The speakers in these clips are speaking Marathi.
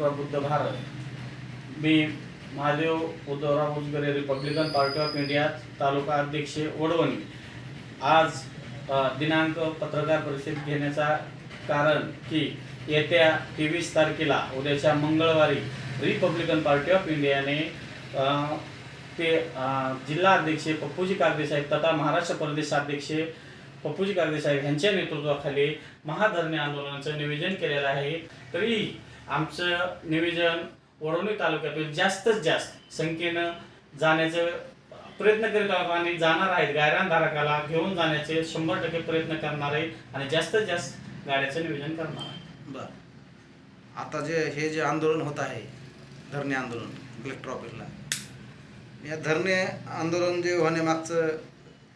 प्रबुद्ध भारत. मी Mahadev Uddhavrao Ujagare Republican Party of India taluka अध्यक्ष वडवणी आज दिनांक पत्रकार परिषद घेण्याचा कारण की येत्या तेवीस तारखेला उद्याच्या मंगळवारी रिपब्लिकन पार्टी ऑफ इंडियाने ते जिल्हा अध्यक्ष पप्पूजी कागदेसाहेब तथा महाराष्ट्र प्रदेशाध्यक्ष पप्पूजी कागदेसाहेब यांच्या नेतृत्वाखाली महाधरणे आंदोलनाचं नियोजन केलेलं आहे. तरी आमचं नियोजन वडवणी तालुक्यातील जास्तीत जास्त संख्येनं जाण्याचं प्रयत्न करीत आहोत आणि जाणार आहेत. गायरानधारकाला घेऊन जाण्याचे शंभर टक्के प्रयत्न करणार आहे आणि जास्तीत जास्त गाड्याचं नियोजन करणार आहे बर. आता जे हे जे आंदोलन होत आहे धरणे आंदोलन कलेक्टर ऑफिसला या धरणे आंदोलन जे होण्यामागचं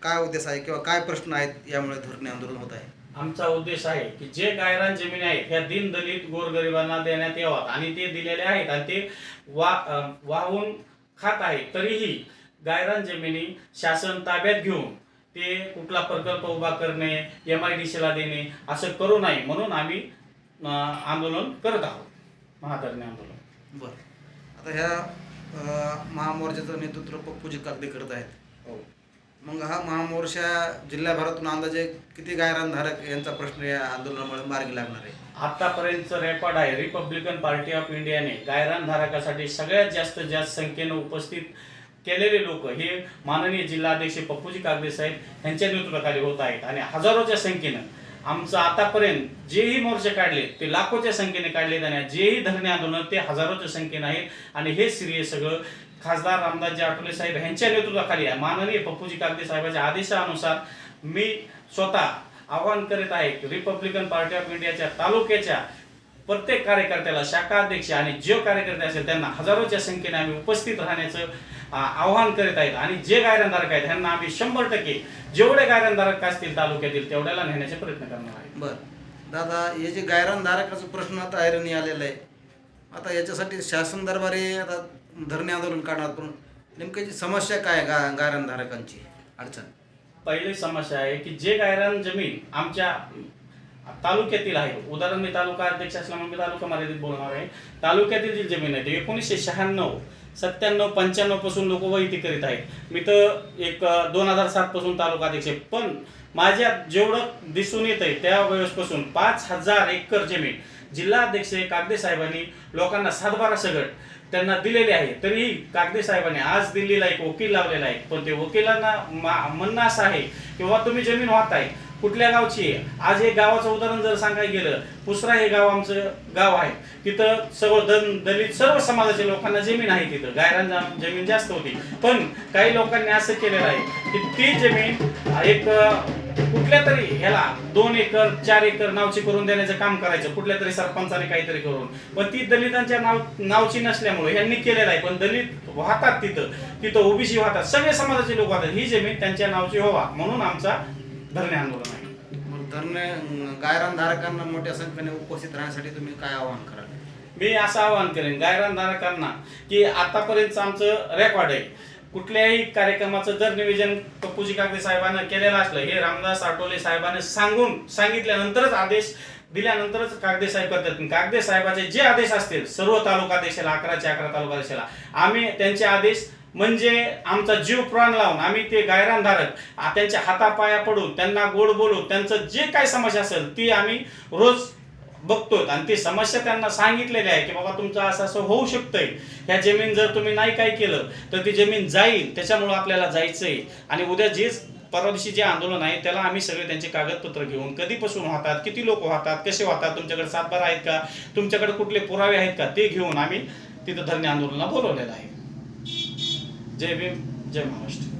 काय उद्देश आहे किंवा काय प्रश्न आहेत यामुळे धरणे आंदोलन होत आहे? आमचा उद्देश आहे की जे गायरान जमिनी आहेत ह्या दीन दलित गोरगरिबांना देण्यात यावात आणि ते दिलेले आहेत आणि ते वा वाहून खात आहेत. तरीही गायरान जमिनी शासन ताब्यात घेऊन ते कुठला प्रकल्प उभा करणे एम आय डी सीला देणे असं करू नये म्हणून आम्ही आंदोलन करत आहोत. महाधरणे आंदोलन. बर. आता ह्या महामोर्चाचं नेतृत्व पप्पूजी कागदे करत आहेत. हो. मग हा महामोर्चा जिल्ह्याभरातून अंदाजे किती गायरानधारक यांचा प्रश्न या आंदोलनामुळे मार्गी लागणार आहे? आतापर्यंतचं रेकॉर्ड आहे. रिपब्लिकन पार्टी ऑफ इंडियाने गायरानधारकासाठी सगळ्यात जास्त जास्त संख्येनं उपस्थित केलेले लोक हे माननीय जिल्हाध्यक्ष पप्पूजी कागदे साहेब यांच्या नेतृत्वाखाली होत आहेत. आणि हजारोच्या संख्येनं आमचं आतापर्यंत जेही मोर्चे काढले ते लाखोच्या संख्येने काढले आणि जेही धरणे आंदोलन ते हजारोच्या संख्येने आहेत. आणि हे श्रेय सगळं खासदार रामदासजी आठवले साहेब यांच्या नेतृत्वाखाली आहे. माननीय पप्पूजी कागदे साहेबांच्या आदेशानुसार मी स्वतः आवाहन करीत आहे रिपब्लिकन पार्टी ऑफ इंडियाच्या तालुक्याच्या प्रत्येक कार्यकर्त्याला शाखा अध्यक्ष आणि जे कार्यकर्ते असेल त्यांना हजारोच्या संख्येने आम्ही उपस्थित राहण्याचं आवाहन करीत आहेत. आणि जे गायरनधारक आहेत त्यांना आम्ही शंभर टक्के जेवढे गायरनधारक असतील तालुक्यातील तेवढ्याला नेण्याचे प्रयत्न करणार आहे. बर. दादा हे जे गायरानधारकाचा प्रश्न आता ऐरणी आलेला आहे. आता याच्यासाठी शासन दरबारी आता धरणे आंदोलन काढणार पण नेमकी जी समस्या काय गा गायरानधारकांची अडचण? पहिली समस्या आहे की जे गायरान जमीन आमच्या तालुक्यातील आहे उदाहरण मी तालुका अध्यक्ष असल्यामुळे मी तालुका मर्यादित बोलणार आहे. तालुक्यातील जी जमीन आहे ती एकोणीसशे शहाण्णव सत्त्याण्णव पंच्याण्णवपासून लोक वैती करीत आहेत. मी तर एक दोन हजार सात पासून तालुका अध्यक्ष आहे. पण माझ्या जेवढं दिसून येत आहे त्या वेळेसपासून पाच हजार एकर जमीन जिल्हा अध्यक्ष कागदे साहेबांनी लोकांना सातबारा सगळ त्यांना दिलेले आहे. तरीही कागदे साहेबांनी आज दिल्लीला एक वकील लावलेला आहे. पण ते वकिलांना मा- म्हणणं असं आहे किंवा तुम्ही जमीन वाहताय. कुठल्या गावची आहे? आज हे गावाचं उदाहरण जर सांगायला गेलं पुसरा हे गाव आमचं गाव आहे. तिथं सर्व दन दलित सर्व समाजाच्या लोकांना जमीन आहे तिथं. गायरांना जमीन जास्त होती. पण काही लोकांनी असं केलेलं आहे की ती जमीन एक कुठल्या तरी ह्याला दोन एकर चार एकर नावची करून देण्याचं काम करायचं कुठल्या तरी सरपंचाने काहीतरी करून. पण ती दलितांच्या नाव नावची नसल्यामुळे यांनी केलेलं आहे. पण दलित वाहतात तिथं. तिथं ओबीसी वाहतात. सगळे समाजाचे लोक वाहतात. ही जमीन त्यांच्या नावची व्हावा. म्हणून आमचा धरणे आंदोलन आहे. मग धरणे गायरानधारकांना मोठ्या संख्येने उपस्थित राहण्यासाठी तुम्ही काय आवाहन कराल? मी असं आवाहन करेन गायरानधारकांना की आतापर्यंत आमचं रेकॉर्ड आहे. कुठल्याही कार्यक्रमाचं जर नियोजन पप्पूजी कागदे साहेबांना केलेलं असलं हे रामदास आठवले साहेबांनी सांगून सांगितल्यानंतरच आदेश दिल्यानंतरच कागदे साहेब करतात. कागदे साहेबाचे जे आदेश असतील सर्व तालुका देशाला अकराचे अकरा तालुका देशाला आम्ही त्यांचे आदेश म्हणजे आमचा जीव प्राण लावून आम्ही ते गायरानधारक त्यांच्या हातापाया पडून त्यांना गोड बोलू त्यांचं जे काय समस्या असेल ती आम्ही रोज बघतो आणि ती समस्या त्यांना सांगितलेली आहे की बाबा तुमचं असं असं होऊ शकतंय. ह्या जमीन जर तुम्ही नाही काय केलं तर ती जमीन जाईल. त्याच्यामुळं आपल्याला जायचंय. आणि उद्या जे परवा दिवशी जे आंदोलन आहे त्याला आम्ही सगळे त्यांचे कागदपत्र घेऊन कधीपासून वाहतात किती लोक वाहतात कसे वाहतात तुमच्याकडे सातबार आहेत का तुमच्याकडे कुठले पुरावे आहेत का ते घेऊन आम्ही तिथं धरणे आंदोलनाला बोलवलेलं आहे. Cebim cem açtı.